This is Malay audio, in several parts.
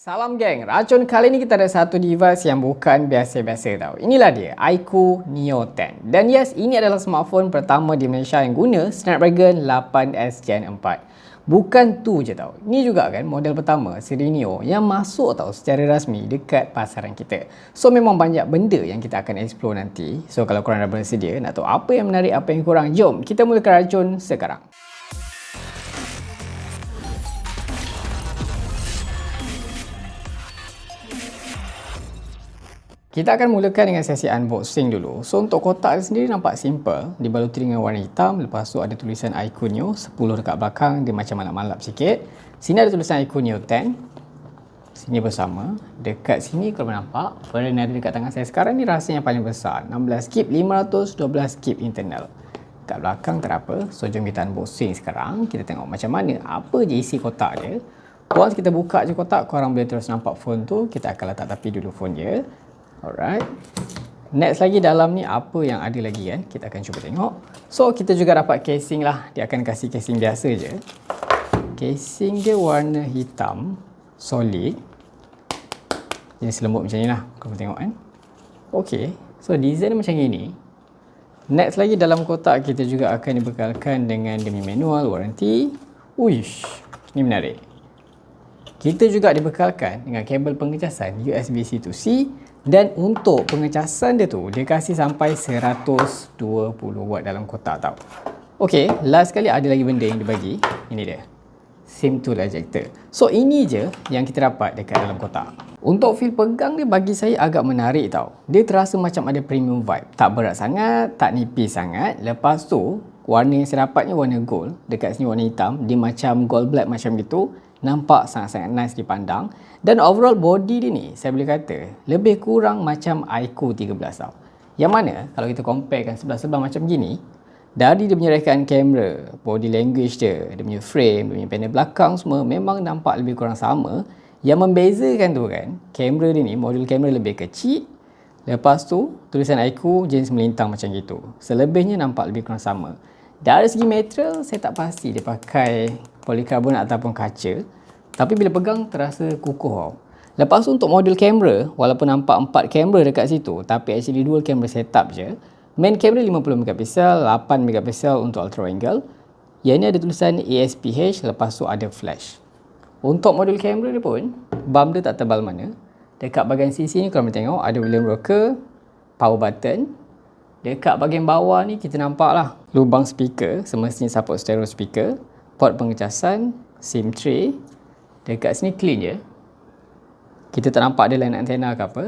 Salam geng, racun kali ni kita ada satu device yang bukan biasa-biasa tau. Inilah dia, iQOO Neo 10. Dan yes, ini adalah smartphone pertama di Malaysia yang guna Snapdragon 8S Gen 4. Bukan tu je tau. Ini juga kan model pertama seri Neo yang masuk tau secara rasmi dekat pasaran kita. So memang banyak benda yang kita akan explore nanti. So kalau korang dah bersedia nak tahu apa yang menarik, apa yang kurang, jom kita mulakan racun sekarang. Kita akan mulakan dengan sesi unboxing dulu. So untuk kotak sendiri nampak simple, dibaluti dengan warna hitam, lepas tu ada tulisan iQOO Neo 10 dekat belakang, dia macam malap-malap sikit. Sini ada tulisan iQOO Neo 10. Sini bersama. Dekat sini kalau nampak, pada yang ada dekat tangan saya sekarang ni rasa yang paling besar. 16 GB 512 GB internal. Dekat belakang tak apa. So jom kita unboxing sekarang. Kita tengok macam mana apa je isi kotak dia. Once kita buka je kotak, korang boleh terus nampak phone tu. Kita akan letak tepi dulu phone dia. Alright. Next lagi dalam ni apa yang ada lagi kan? Kita akan cuba tengok. So kita juga dapat casing lah. Dia akan kasih casing biasa je. Casing dia warna hitam. Solid. Jenis lembut macam ni lah. Kau tengok kan? Okay. So design macam ni. Next lagi dalam kotak kita juga akan dibekalkan dengan demi manual warranty. Uish. Ini menarik. Kita juga dibekalkan dengan kabel pengecasan USB-C to C dan untuk pengecasan dia tu, dia kasih sampai 120 watt dalam kotak tau. Okay, last sekali ada lagi benda yang dibagi. Ini dia. SIM tool ejector. So, ini je yang kita dapat dekat dalam kotak. Untuk feel pegang dia bagi saya agak menarik tau. Dia terasa macam ada premium vibe. Tak berat sangat, tak nipis sangat. Lepas tu, warna yang saya dapatnya warna gold. Dekat sini warna hitam. Dia macam gold black macam gitu nampak sangat-sangat nice dipandang. Dan overall body dia ni saya boleh kata lebih kurang macam iQOO 13 tau. Yang mana kalau kita comparekan sebelah-sebelah macam gini dari dia punya rekaan kamera body language dia dia punya frame dia punya panel belakang semua memang nampak lebih kurang sama. Yang membezakan tu kan kamera dia ni modul kamera lebih kecil. Lepas tu tulisan iQOO jenis melintang macam gitu. Selebihnya nampak lebih kurang sama dari segi material saya tak pasti dia pakai polikarbonat ataupun kaca tapi bila pegang terasa kukuh. Lepas tu untuk modul kamera, walaupun nampak empat kamera dekat situ, tapi actually dual camera setup je. Main kamera 50 megapiksel, 8 megapiksel untuk ultra angle. Yang ni ada tulisan ASPH, lepas tu ada flash. Untuk modul kamera dia pun, bump dia tak tebal mana. Dekat bahagian sisi ni kalau kita tengok, ada William Rocker, power button. Dekat bahagian bawah ni kita nampak lah lubang speaker, semestinya support stereo speaker port pengecasan, SIM tray. Dekat sini clean je. Kita tak nampak ada line antena ke apa.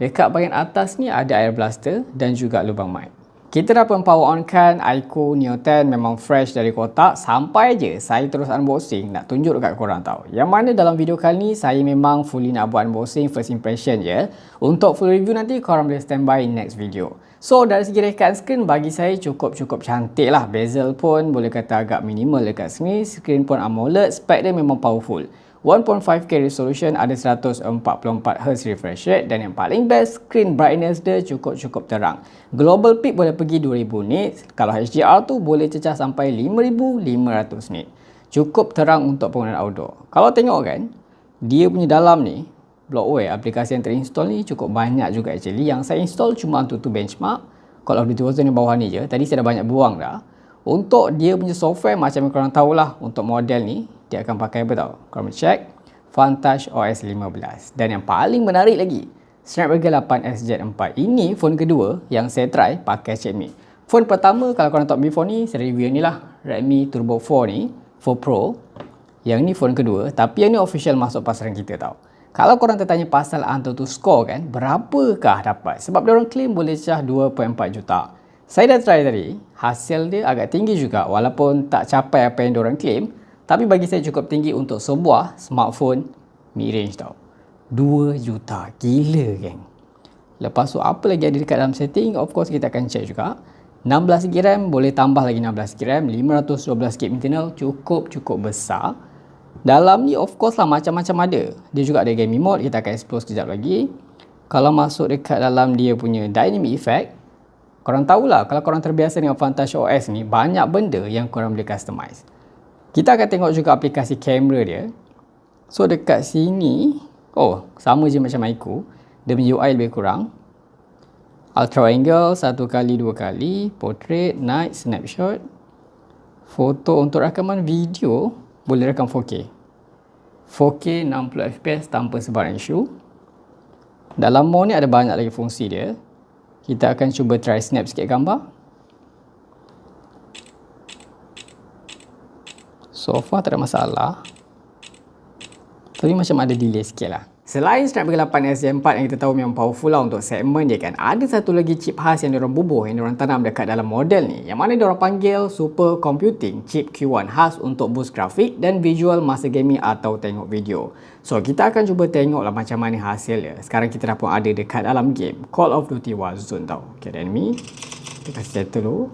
Dekat bahagian atas ni ada air blaster dan juga lubang mic. Kita dah pun power on kan iQOO Neo 10 memang fresh dari kotak sampai je saya terus unboxing nak tunjuk dekat korang tau. Yang mana dalam video kali ni saya memang fully nak buat unboxing first impression je. Untuk full review nanti korang boleh standby next video. So dari segi rekaan screen bagi saya cukup-cukup cantik lah. Bezel pun boleh kata agak minimal dekat sini. Screen pun AMOLED, spek dia memang powerful. 1.5K resolution ada 144Hz refresh rate dan yang paling best screen brightness dia cukup-cukup terang. Global peak boleh pergi 2000 nits, kalau HDR tu boleh cecah sampai 5500 nits. Cukup terang untuk penggunaan outdoor. Kalau tengok kan, dia punya dalam ni, Blockware aplikasi yang terinstall ni cukup banyak juga actually. Yang saya install cuma untuk tu benchmark. Call of Duty Warzone yang bawah ni je. Tadi saya dah banyak buang dah. Untuk dia punya software macam yang korang tahulah untuk model ni dia akan pakai apa tau? Korang check Vantage OS 15 dan yang paling menarik lagi Snapdragon 8S Gen 4 ini phone kedua yang saya try pakai chipmate phone pertama kalau korang tahu before ni saya review ni lah Redmi Turbo 4 ni 4 Pro yang ni phone kedua tapi yang ni official masuk pasaran kita tau kalau korang tertanya pasal Antutu score kan berapakah dapat sebab dia orang claim boleh cah 2.4 juta saya dah try tadi hasil dia agak tinggi juga walaupun tak capai apa yang dia orang claim tapi bagi saya cukup tinggi untuk sebuah smartphone mid-range tau. 2 juta. Gila geng. Lepas tu apa lagi ada dekat dalam setting? Of course kita akan check juga. 16GB RAM boleh tambah lagi 16GB RAM. 512GB internal cukup-cukup besar. Dalam ni of course lah macam-macam ada. Dia juga ada gaming mode. Kita akan explore sekejap lagi. Kalau masuk dekat dalam dia punya dynamic effect. Korang tahulah kalau korang terbiasa dengan Vantage OS ni. Banyak benda yang korang boleh customize. Kita akan tengok juga aplikasi kamera dia. So dekat sini Oh, sama je macam Aiku. Dia punya UI lebih kurang. Ultra angle, satu kali, dua kali. Portrait, night, snapshot. Foto untuk rakaman video, boleh rakam 4K. 4K 60 fps tanpa sebarang isu. Dalam mode ni ada banyak lagi fungsi dia. Kita akan cuba try snap sikit gambar. So far tak ada masalah. Tapi macam ada delay sikit lah. Selain Snapdragon 8 S Gen 4 yang kita tahu memang powerful lah untuk segmen dia kan, ada satu lagi chip khas yang diorang bubuh yang diorang tanam dekat dalam model ni. Yang mana diorang panggil Super Computing Chip Q1 khas untuk boost grafik dan visual masa gaming atau tengok video. So kita akan cuba tengok lah macam mana hasil dia. Sekarang kita dah pun ada dekat dalam game Call of Duty Warzone tau. Okay, ada enemy. Kita kasih settle dulu.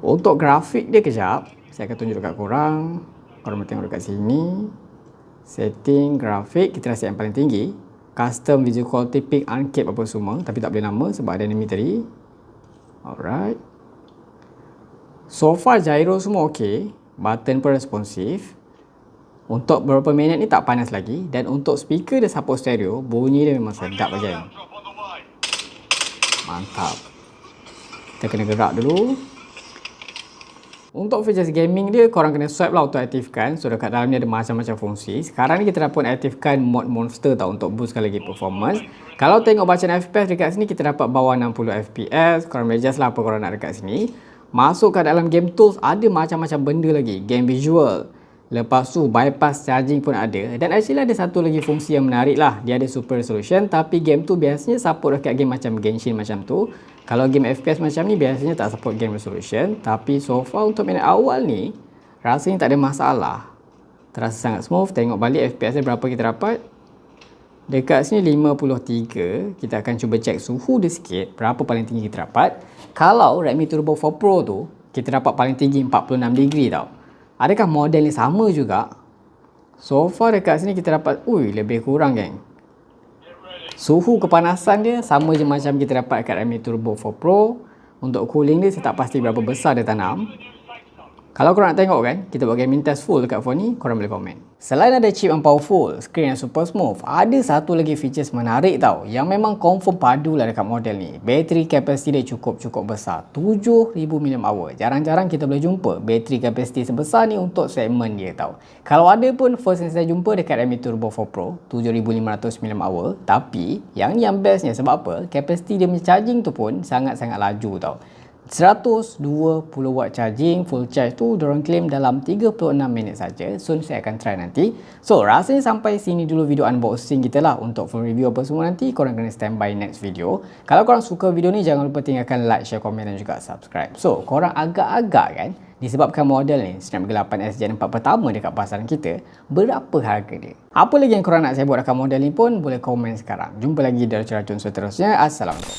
Untuk grafik dia kejap, saya akan tunjuk dekat korang. Korang boleh tengok dekat sini. Setting grafik, kita rasa yang paling tinggi. Custom visual quality pick uncap apa semua. Tapi tak boleh nama sebab ada enemy tadi. Alright. So far gyro semua ok. Button pun responsif. Untuk beberapa minit ni tak panas lagi. Dan untuk speaker dia support stereo, bunyi dia memang sedap bagian. Mantap. Kita kena gerak dulu. Untuk features gaming dia, korang kena swipe lah untuk aktifkan. So, dekat dalam ni ada macam-macam fungsi. Sekarang ni kita dah pun aktifkan mod monster tau untuk boostkan lagi performance. Kalau tengok bacaan FPS dekat sini, kita dapat bawah 60 FPS. Korang boleh adjust lah apa korang nak dekat sini. Masuk ke dalam game tools, ada macam-macam benda lagi. Game visual. Lepas tu, bypass charging pun ada. Dan actually ada satu lagi fungsi yang menarik lah. Dia ada super resolution. Tapi game tu biasanya support dekat game macam Genshin macam tu. Kalau game FPS macam ni biasanya tak support game resolution tapi so far untuk minit awal ni rasanya tak ada masalah. Terasa sangat smooth. Tengok balik FPS dia berapa kita dapat. Dekat sini 53. Kita akan cuba check suhu dia sikit. Berapa paling tinggi kita dapat. Kalau Redmi Turbo 4 Pro tu kita dapat paling tinggi 46 degree tau. Adakah model ni sama juga? So far dekat sini kita dapat, ui lebih kurang geng. Suhu kepanasan dia sama je macam kita dapat kat Redmi Turbo 4 Pro. Untuk cooling dia saya tak pasti berapa besar dia tanam. Kalau korang nak tengok kan, kita buat gaming test full dekat phone ni, korang boleh komen. Selain ada chip yang powerful, screen yang super smooth, ada satu lagi features menarik tau yang memang confirm padu lah dekat model ni. Battery capacity dia cukup-cukup besar, 7000 mAh. Jarang-jarang kita boleh jumpa battery capacity sebesar ni untuk segmen dia tau. Kalau ada pun first yang saya jumpa dekat Redmi Turbo 4 Pro, 7500 mAh. Tapi yang ni yang bestnya sebab apa? Capacity dia punya charging tu pun sangat-sangat laju tau. 120 watt charging full charge tu diorang claim dalam 36 minit saja. Soon saya akan try nanti. So rasanya sampai sini dulu video unboxing kita lah. Untuk full review apa semua nanti korang kena stand by next video. Kalau korang suka video ni jangan lupa tinggalkan like, share, komen dan juga subscribe. So korang agak-agak kan disebabkan model ni Snapdragon 8S Gen 4 pertama dekat pasaran kita berapa harga dia. Apa lagi yang korang nak saya buat dekat model ni pun boleh komen sekarang. Jumpa lagi dari racun seterusnya. Assalamualaikum.